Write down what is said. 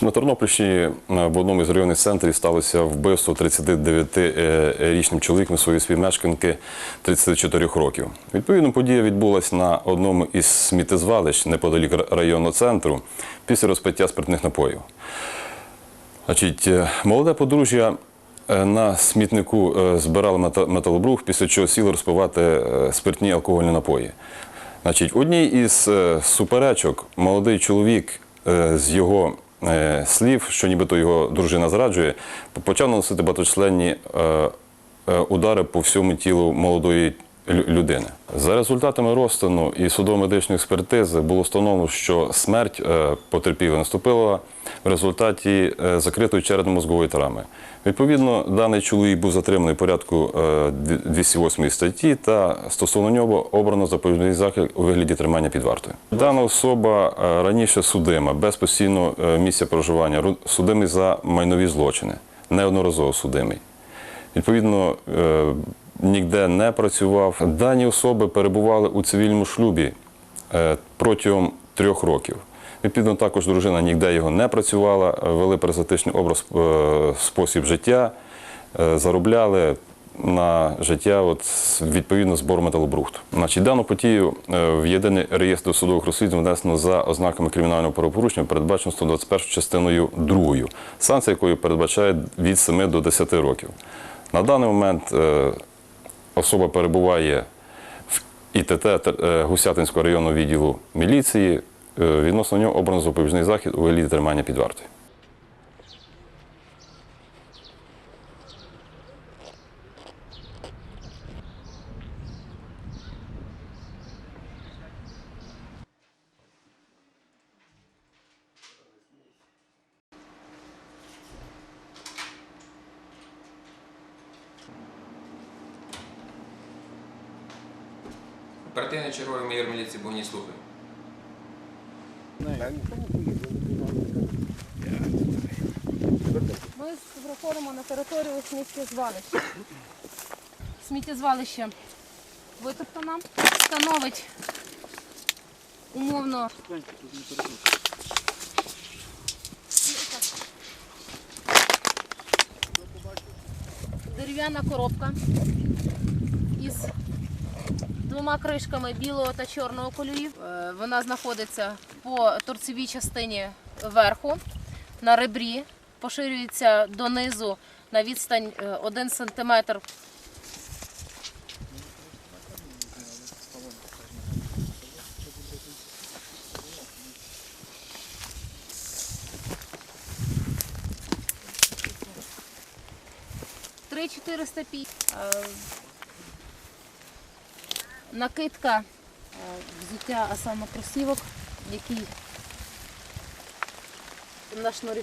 На Тернопільщині е, в одному із районних центрів сталося вбивство 39-річним чоловіком своєї співмешканки 34 років. Відповідно, подія відбулася на одному із сміттєзвалищ неподалік районного центру після розпиття спиртних напоїв. Значить, е, молоде подружжя е, на смітнику збирало металобрух, після чого сіли розпивати спиртні алкогольні напої. Значить, одній із суперечок молодий чоловік з його слів, що нібито його дружина зраджує, почав наносити багаточисленні е, е, удари по всьому тілу молодої людини. За результатами розтину і судово-медичної експертизи було встановлено, що смерть е, потерпілої наступила в результаті е, закритої черепно-мозгової травми. Відповідно, даний чоловік був затриманий в порядку е, 208 статті та стосовно нього обрано запобіжний захід у вигляді тримання під вартою. Дана особа е, раніше судима, без постійного е, місця проживання, судимий за майнові злочини, неодноразово судимий. Відповідно, е, ніде не працював. Дані особи перебували у цивільному шлюбі е, протягом трьох років. Відповідно, також дружина ніде його не працювала, е, вели паразитичний образ е, спосіб життя, заробляли на життя от, відповідно збору металобрухту. Значить, дану подію в єдиний реєстр судових розслідувань внесено за ознаками кримінального правопорушення, передбачено 121 частиною 2, санкція якої передбачає від 7 до 10 років. На даний момент особа перебуває в ІТТ е, Гусятинського районного відділу міліції. Е, Відносно нього обрано запобіжний захід у вигляді тримання під вартою. Оперативний черговий майор міліції Богні слухай. Ми заходимо на територію сміттєзвалища. Сміттєзвалище витоптано, становить умовно. Дерев'яна коробка із двома кришками білого та чорного кольорів. Е, Вона знаходиться по торцевій частині верху на ребрі, поширюється донизу на відстань 1 см. Три 450. Накидка е, взуття, а саме кросівок, який на шнурі